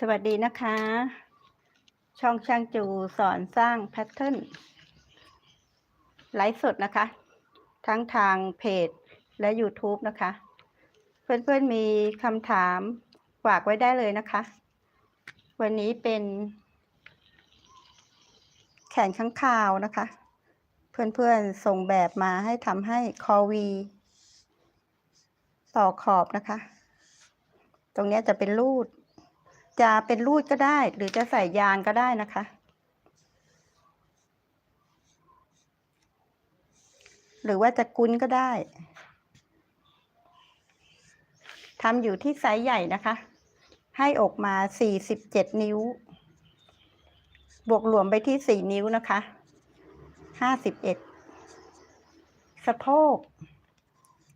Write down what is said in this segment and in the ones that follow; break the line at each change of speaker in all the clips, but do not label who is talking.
สวัสดีนะคะ ช่องช่างจูสอนสร้างแพทเทิร์นไลฟ์สดนะคะ ทั้งทางเพจและ YouTube นะคะ เพื่อนๆมีคำถามฝากไว้ได้เลยนะคะ วันนี้เป็น แขนข้างคาวนะคะ เพื่อนๆส่งแบบมาให้ทำให้คอวี ต่อขอบนะคะ ตรงนี้จะเป็นรูด จะเป็นรูดก็ได้ หรือจะใส่ยางก็ได้นะคะ หรือว่าจะกุ้นก็ได้ทำอยู่ที่ไซส์ใหญ่นะคะ ให้อกมา 47 นิ้ว บวกรวมไปที่ 4 นิ้วนะคะ 51 สะโพก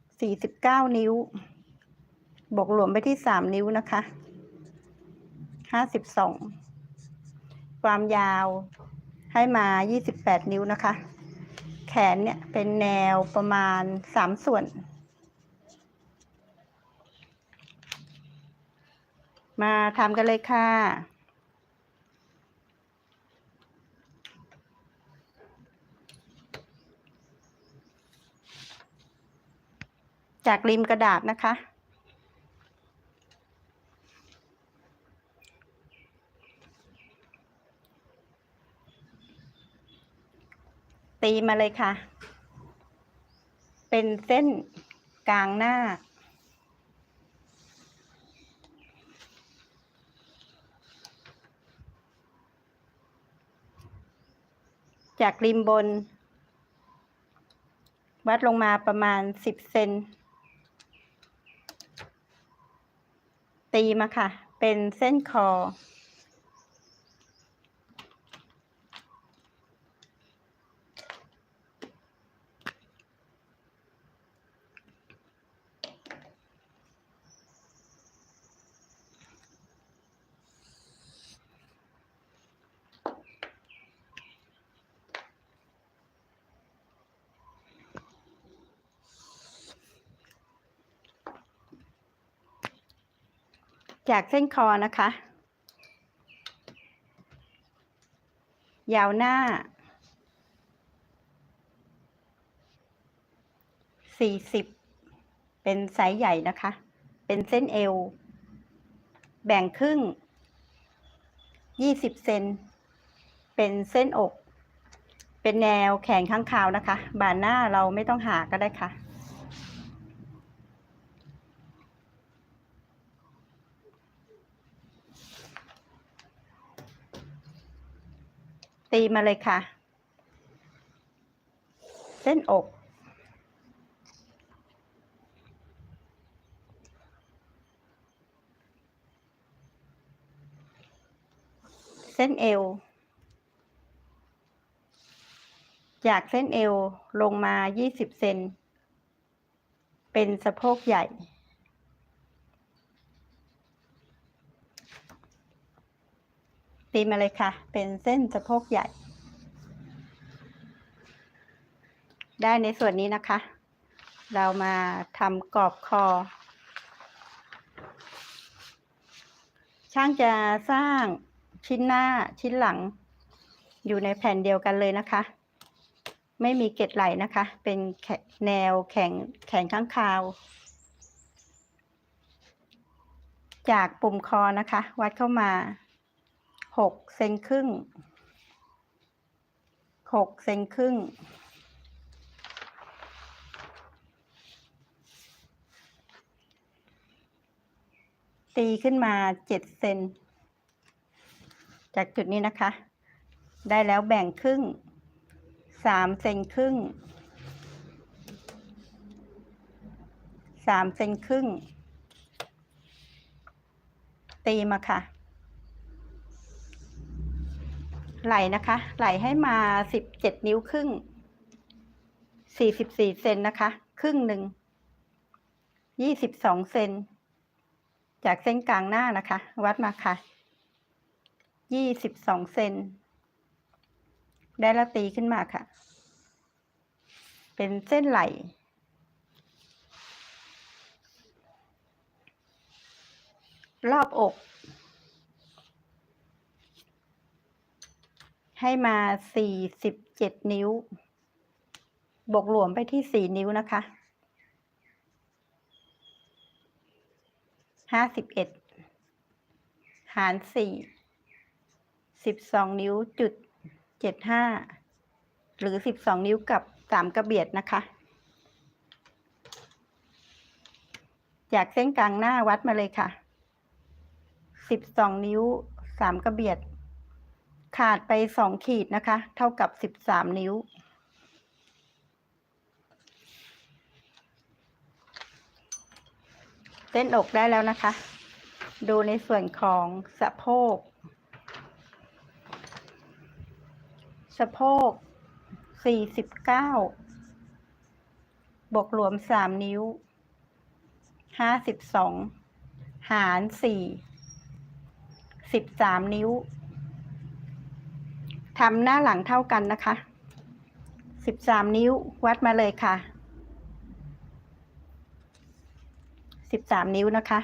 49 นิ้ว บวกรวมไปที่ 3 นิ้วนะคะ ห้าสิบสองความยาวให้มายี่สิบแปดนิ้วนะคะ แขนเนี่ยเป็นแนวประมาณสามส่วน มาทำกันเลยค่ะ จากริมกระดาษนะคะ ตีมาเลยค่ะ เป็นเส้นกลางหน้า จากริมบน วัดลงมาประมาณสิบเซนตีมาค่ะ เป็นเส้นคอ จากเส้นคอนะคะ ยาวหน้าสี่สิบเป็นไซส์ใหญ่นะคะ เป็นเส้นเอว แบ่งครึ่งยี่สิบเซน เป็นเส้นอก เป็นแนวแขนข้างคาวนะคะ บานหน้าเราไม่ต้องหาก็ได้ค่ะ ตีมาเลยค่ะ เส้นอก เส้นเอว จากเส้นเอวลงมา 20 เซนเป็นสะโพกใหญ่ ตีมาเลยค่ะ เป็นเส้นสะโพกใหญ่ ได้ในส่วนนี้นะคะ เรามาทำกรอบคอ ช่างจะสร้างชิ้นหน้าชิ้นหลัง อยู่ในแผ่นเดียวกันเลยนะคะ ไม่มีเกล็ดไหลนะคะ เป็นแแนวแข็งแขนข้างคาว จากปุ่มคอนะคะ วัดเข้ามา หกเซนครึ่งหกเซนครึ่งตีขึ้นมาเจ็ดเซนจากจุดนี้นะคะ ได้แล้วแบ่งครึ่งสามเซนครึ่งสามเซนครึ่ง ตีมาค่ะ ไหลนะคะ ไหลให้มาสิบเจ็ดนิ้วครึ่งสี่สิบสี่เซนนะคะ ครึ่งหนึ่งยี่สิบสองเซนจากเส้นกลางหน้านะคะ วัดมาค่ะยี่สิบสองเซนได้แล้วตีขึ้นมาค่ะ เป็นเส้นไหลรอบอก ให้มาสี่สิบเจ็ดนิ้ว บวกหลวมไปที่สี่นิ้วนะคะห้าสิบเอ็ดหารสี่สิบสองนิ้วจุดเจ็ดห้าหรือสิบสองนิ้วกับสามกระเบียดนะคะ จากเส้นกลางหน้าวัดมาเลยค่ะสิบสองนิ้วสามกระเบียด ขาดไปสองขีดนะคะ เท่ากับสิบสามนิ้ว เส้นอกได้แล้วนะคะ ดูในส่วนของสะโพก สะโพกสี่สิบเก้าบวกรวมสามนิ้วห้าสิบสองหารสี่สิบสามนิ้ว ทำหน้าหลังเท่ากันนะคะสิบสามนิ้ววัดมาเลยค่ะสิบสามนิ้วนะคะ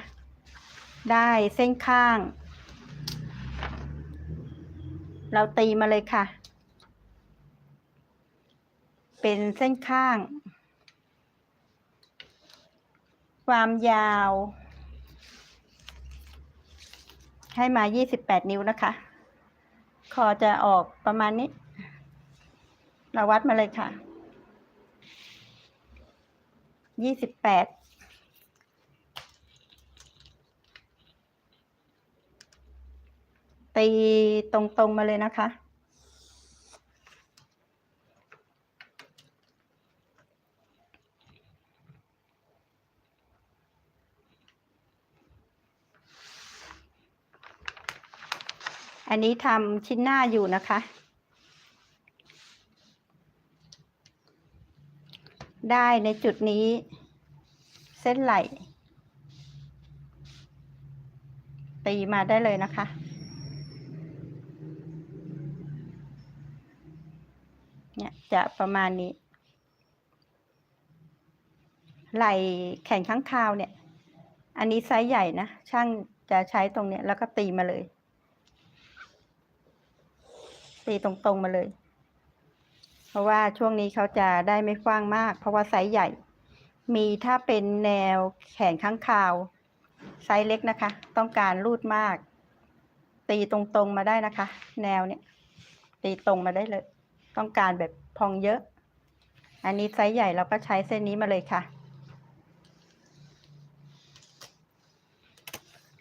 ได้เส้นข้าง เราตีมาเลยค่ะ เป็นเส้นข้าง ความยาว ให้มา 28 นิ้วนะคะ คอจะออกประมาณนี้ เราวัดมาเลยค่ะ ยี่สิบแปด ตีตรงๆมาเลยนะคะ อันนี้ทำชิ้นหน้าอยู่นะคะ ได้ในจุดนี้ เส้นไหลตีมาได้เลยนะคะ เนี่ยจะประมาณนี้ ไหล่แขนข้างคาวเนี่ย อันนี้ไซส์ใหญ่นะ ช่างจะใช้ตรงเนี้ยแล้วก็ตีมาเลย ตีตรงๆมาเลย เพราะว่าช่วงนี้เขาจะได้ไม่กว้างมาก เพราะว่าไซส์ใหญ่ มีถ้าเป็นแนวแขนข้างคาวไซส์เล็กนะคะ ต้องการรูดมาก ตีตรงๆมาได้นะคะ แนวเนี่ยตีตรงมาได้เลย ต้องการแบบพองเยอะ อันนี้ไซส์ใหญ่เราก็ใช้เส้นนี้มาเลยค่ะ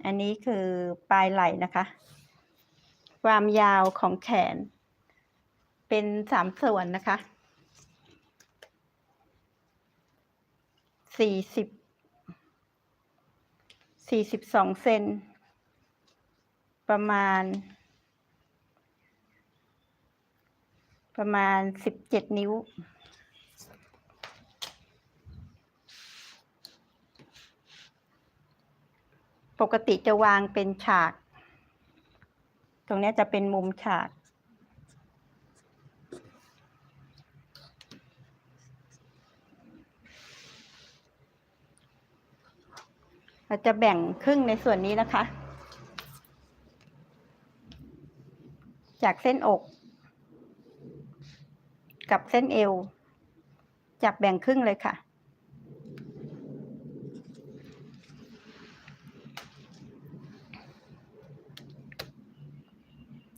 อันนี้คือปลายไหล่นะคะ ความยาวของแขน เป็นสามส่วนนะคะสี่สิบสี่สิบสองเซนประมาณ ประมาณสิบเจ็ดนิ้ว ปกติจะวางเป็นฉาก ตรงนี้จะเป็นมุมฉาก เราจะแบ่งครึ่งในส่วนนี้นะคะ จากเส้นอก กับเส้นเอว จับแบ่งครึ่งเลยค่ะ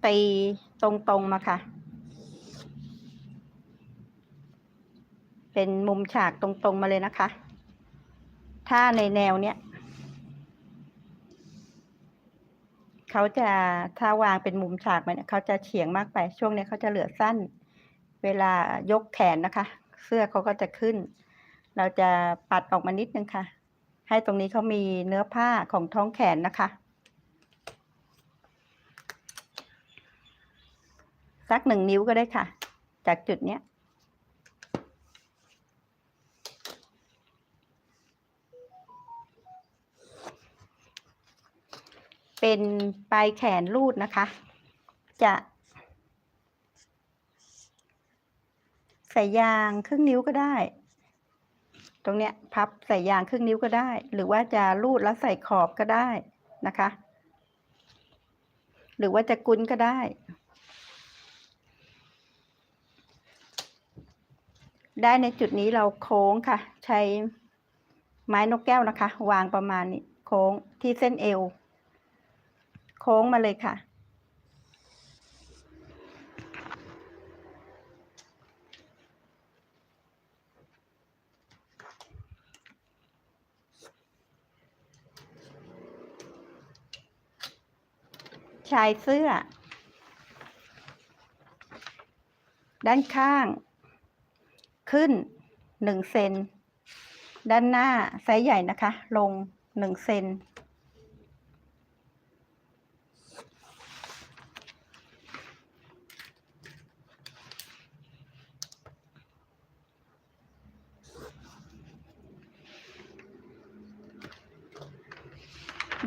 ตีตรงๆมาค่ะ เป็นมุมฉากตรงๆมาเลยนะคะ ถ้าในแนวเนี้ย เขาจะถ้าวางเป็นมุมฉากมาเนี่ยเขาจะเฉียงมากไป ช่วงนี้เขาจะเหลือสั้น เวลายกแขนนะคะ เสื้อเขาก็จะขึ้น เราจะปัดออกมานิดนึงค่ะ ให้ตรงนี้เขามีเนื้อผ้าของท้องแขนนะคะ สักหนึ่งนิ้วก็ได้ค่ะ จากจุดเนี้ย เป็นปลายแขนรูดนะคะ จะใส่ยางครึ่งนิ้วก็ได้ ตรงเนี้ยพับใส่ยางครึ่งนิ้วก็ได้ หรือว่าจะรูดแล้วใส่ขอบก็ได้นะคะ หรือว่าจะกุนก็ได้ ได้ในจุดนี้เราโค้งค่ะ ใช้ไม้นกแก้วนะคะ วางประมาณนี้โค้งที่เส้นเอว ค้งมาเลยค่ะ ชายเสื้อ ด้านข้าง ขึ้นหนึ่งเซนด้านหน้าไซส์ใหญ่นะคะ ลงหนึ่งเซน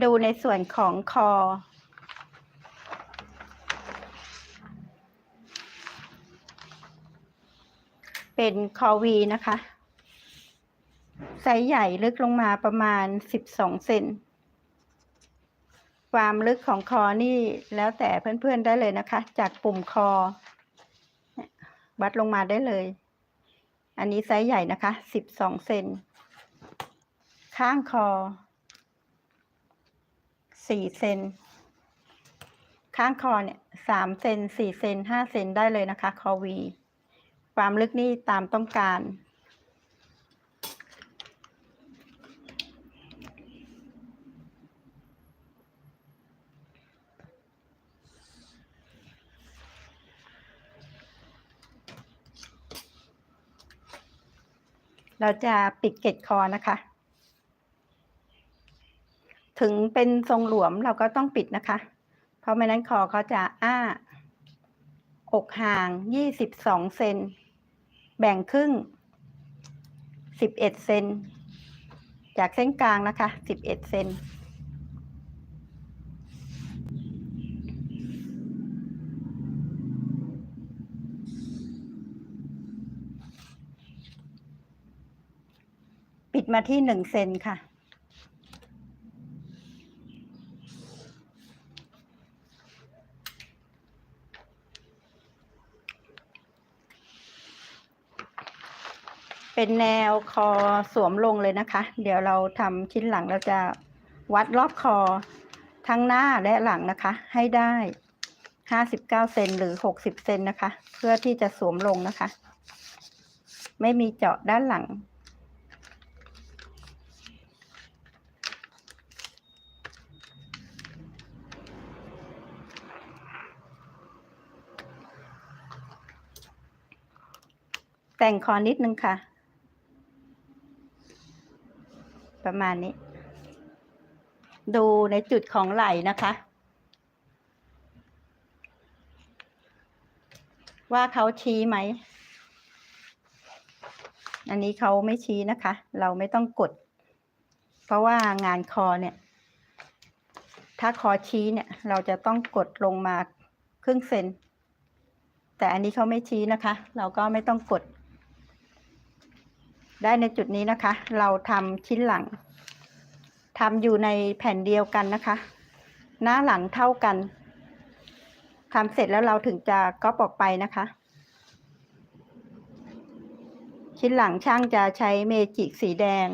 ดูในส่วนของคอ เป็นคอวีนะคะไซส์ใหญ่ลึกลงมาประมาณ 12 เซนความลึกของคอนี่แล้วแต่เพื่อนๆได้เลยนะคะ จากปุ่มคอ วัดลงมาได้เลย อันนี้ไซส์ใหญ่นะคะ 12 เซนข้างคอ 4เซนข้างคอเนี่ย3เซน4เซน5เซนได้เลยนะคะ คอวี ความลึกนี่ตามต้องการ เราจะปิดเกล็ดคอนะคะ ถึงเป็นทรงหลวมเราก็ต้องปิดนะคะ เพราะไม่นั้นคอเขาจะอ้า อกห่าง22เซน แบ่งครึ่ง11เซน จากเส้นกลางนะคะ11เซนปิดมาที่1เซนค่ะ เป็นแนวคอสวมลงเลยนะคะ เดี๋ยวเราทำชิ้นหลังเราจะวัดรอบคอทั้งหน้าและหลังนะคะ ให้ได้59เซนหรือ60เซนนะคะ เพื่อที่จะสวมลงนะคะ ไม่มีเจาะด้านหลังแต่งคอนิดนึงค่ะ ประมาณนี้ ดูในจุดของไหล่นะคะ ว่าเขาชี้ไหม อันนี้เขาไม่ชี้นะคะ เราไม่ต้องกด เพราะว่างานคอเนี่ย ถ้าคอชี้เนี่ย เราจะต้องกดลงมาครึ่งเซนแต่อันนี้เขาไม่ชี้นะคะ เราก็ไม่ต้องกด ได้ในจุดนี้นะคะ เราทำชิ้นหลังทำอยู่ในแผ่นเดียวกันนะคะ หน้าหลังเท่ากันทำเสร็จแล้วเราถึงจะก๊อปออกไปนะคะ ชิ้นหลังช่างจะใช้เมจิกสีแดง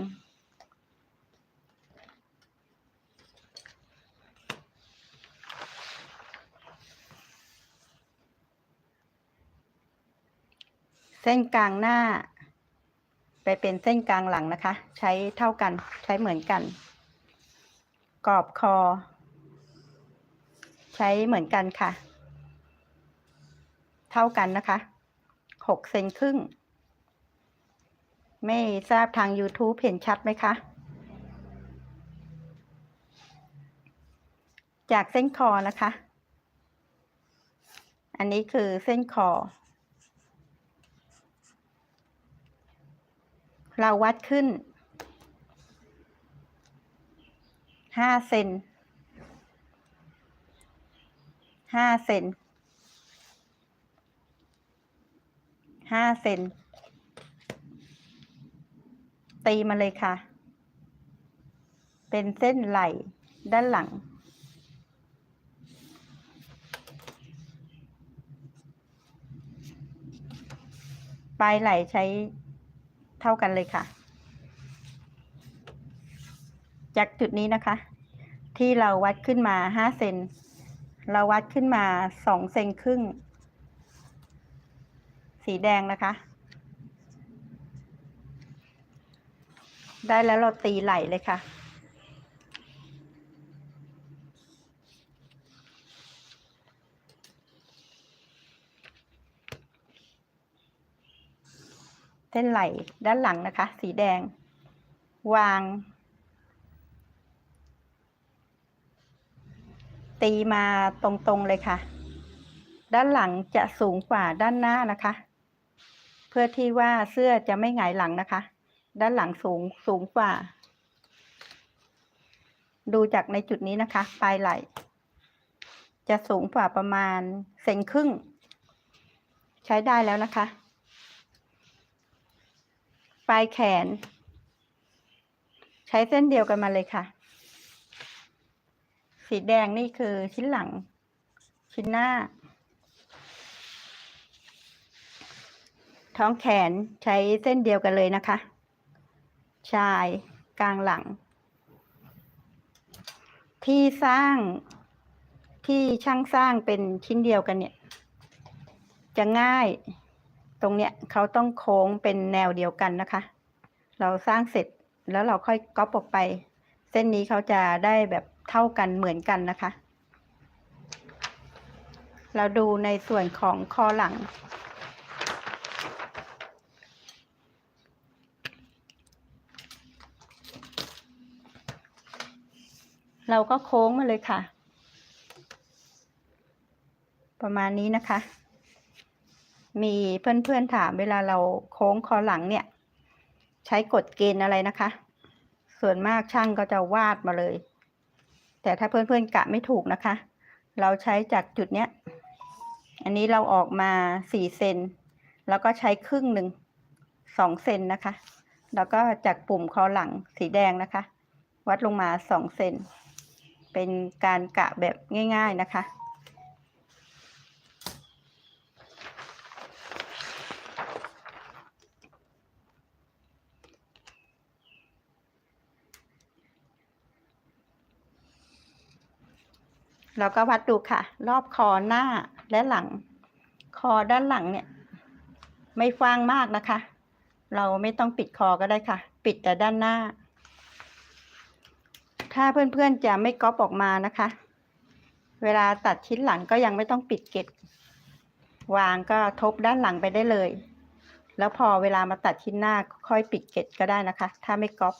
เส้นกลางหน้า ไปเป็นเส้นกลางหลังนะคะ ใช้เท่ากันใช้เหมือนกัน กรอบคอ ใช้เหมือนกันค่ะ เท่ากันนะคะหกเซนครึ่ง ไม่ทราบทาง YouTube เห็นชัดไหมคะจากเส้นคอนะคะ อันนี้คือเส้นคอ เราวัดขึ้นห้าเซนห้าเซนห้าเซนตีมาเลยค่ะ เป็นเส้นไหล่ด้านหลัง ปลายไหล่ใช้ เท่ากันเลยค่ะ จากจุดนี้นะคะ ที่เราวัดขึ้นมาห้าเซนเราวัดขึ้นมาสองเซนครึ่ง สีแดงนะคะ ได้แล้วเราตีไหลเลยค่ะ ส้นไหลด้านหลังนะคะ สีแดง วาง ตีมาตรงๆเลยค่ะ ด้านหลังจะสูงกว่าด้านหน้านะคะ เพื่อที่ว่าเสื้อจะไม่หงายหลังนะคะ ด้านหลังสูงสูงกว่า ดูจากในจุดนี้นะคะ ปลายไหล่ จะสูงกว่าประมาณเซนครึ่ง ใช้ได้แล้วนะคะ ปลายแขน ใช้เส้นเดียวกันมาเลยค่ะ สีแดงนี่คือชิ้นหลัง ชิ้นหน้า ท้องแขนใช้เส้นเดียวกันเลยนะคะ ชายกลางหลัง ที่สร้างที่ช่างสร้างเป็นชิ้นเดียวกันเนี่ย จะง่าย ตรงเนี้ยเขาต้องโค้งเป็นแนวเดียวกันนะคะ เราสร้างเสร็จแล้วเราค่อยก๊อปออกไป เส้นนี้เขาจะได้แบบเท่ากันเหมือนกันนะคะ เราดูในส่วนของคอหลัง เราก็โค้งมาเลยค่ะ ประมาณนี้นะคะ มีเพื่อนๆถามเวลาเราโค้งคอหลังเนี่ย ใช้กฎเกณฑ์อะไรนะคะ ส่วนมากช่างก็จะวาดมาเลย แต่ถ้าเพื่อนๆกะไม่ถูกนะคะ เราใช้จากจุดเนี้ย อันนี้เราออกมาสี่เซนแล้วก็ใช้ครึ่งหนึ่งสองเซนนะคะ แล้วก็จากปุ่มคอหลังสีแดงนะคะ วัดลงมาสองเซนเป็นการกะแบบง่าย ๆนะคะ เราก็วัดดูค่ะ รอบคอหน้าและหลัง คอด้านหลังเนี่ย ไม่กว้างมากนะคะ เราไม่ต้องปิดคอก็ได้ค่ะ ปิดแต่ด้านหน้า ถ้าเพื่อนๆจะไม่ก๊อปออกมานะคะ เวลาตัดชิ้นหลังก็ยังไม่ต้องปิดเกล็ดวางก็ทบด้านหลังไปได้เลย แล้วพอเวลามาตัดชิ้นหน้าค่อยปิดเกล็ดก็ได้นะคะ ถ้าไม่ก๊อป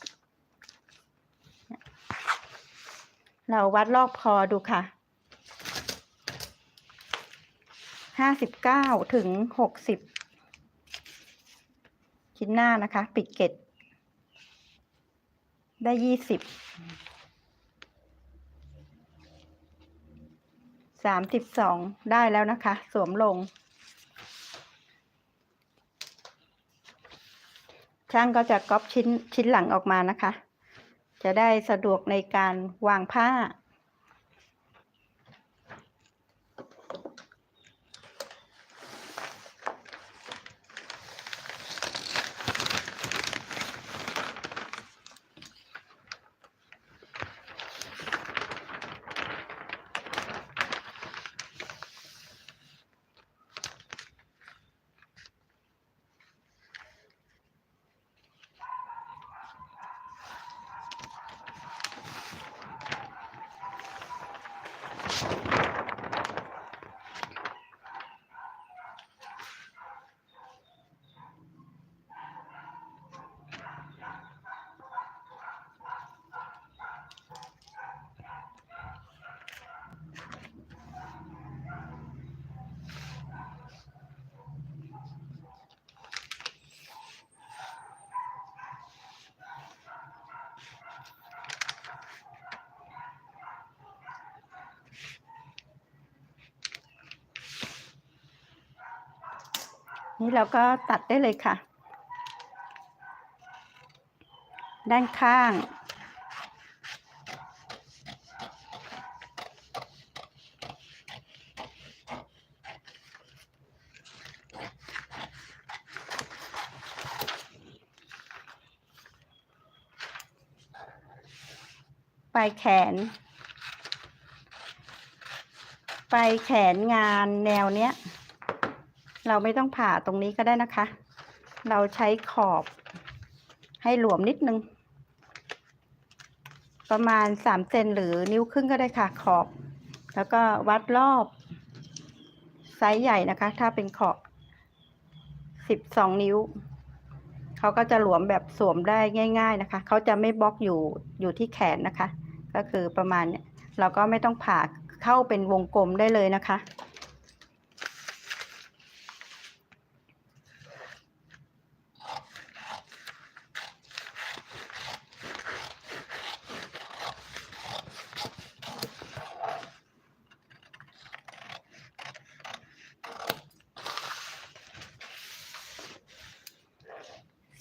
เราวัดรอบคอดูค่ะ ห้าสิบเก้าถึงหกสิบชิ้นหน้านะคะ ปิดเกล็ดได้ยี่สิบสามสิบสองได้แล้วนะคะ สวมลง ช่างก็จะก๊อปชิ้นชิ้นหลังออกมานะคะ จะได้สะดวกในการวางผ้า นี่เราก็ตัดได้เลยค่ะ ด้านข้าง ปลายแขน ปลายแขนงานแนวเนี้ย เราไม่ต้องผ่าตรงนี้ก็ได้นะคะ เราใช้ขอบให้หลวมนิดนึง ประมาณสามเซนหรือนิ้วครึ่งก็ได้ค่ะขอบ แล้วก็วัดรอบ ไซส์ใหญ่นะคะ ถ้าเป็นขอบสิบสองนิ้ว เขาก็จะหลวมแบบสวมได้ง่าย ๆนะคะ เขาจะไม่บล็อกอยู่อยู่ที่แขนนะคะ ก็คือประมาณเนี้ยเราก็ไม่ต้องผ่าเข้าเป็นวงกลมได้เลยนะคะ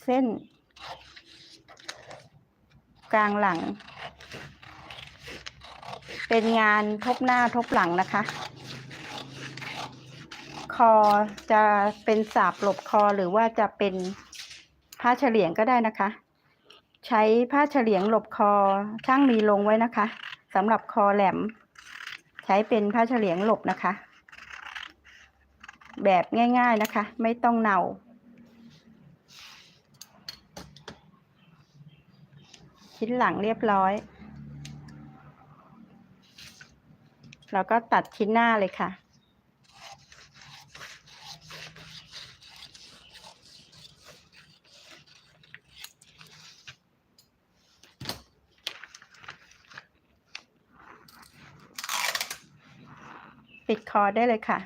เส้น กลางหลัง เป็นงานทบหน้าทบหลังนะคะ คอจะเป็นสาบหลบคอหรือว่าจะเป็นผ้าเฉลียงก็ได้นะคะ ใช้ผ้าเฉลียงหลบคอช่างมีลงไว้นะคะสำหรับคอแหลม ใช้เป็นผ้าเฉลียงหลบนะคะ แบบง่าย ๆนะคะ ไม่ต้องเนา ชิ้นหลังเรียบร้อย เราก็ตัดชิ้นหน้าเลยค่ะ ปิดคอได้เลยค่ะ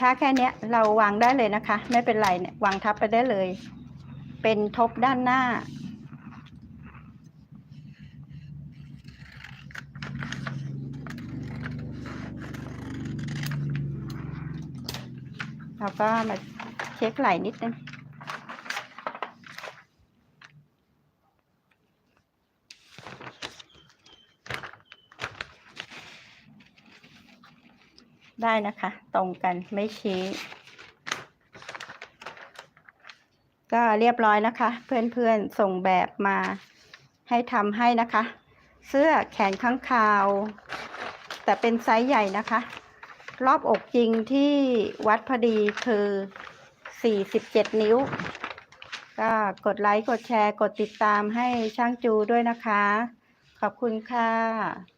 ถ้าแค่เนี้ยเราวางได้เลยนะคะ ไม่เป็นไรเนี่ยวางทับไปได้เลย เป็นทบด้านหน้า เราก็มาเช็คไหล่นิดนึง ได้นะคะ ตรงกันไม่ชี้ ก็เรียบร้อยนะคะ เพื่อนๆส่งแบบมาให้ทำให้นะคะ เสื้อแขนข้างคาว แต่เป็นไซส์ใหญ่นะคะ รอบอกจริงที่วัดพอดีคือ 47 นิ้ว ก็กดไลค์ กดแชร์ กดติดตามให้ช่างจูด้วยนะคะ ขอบคุณค่ะ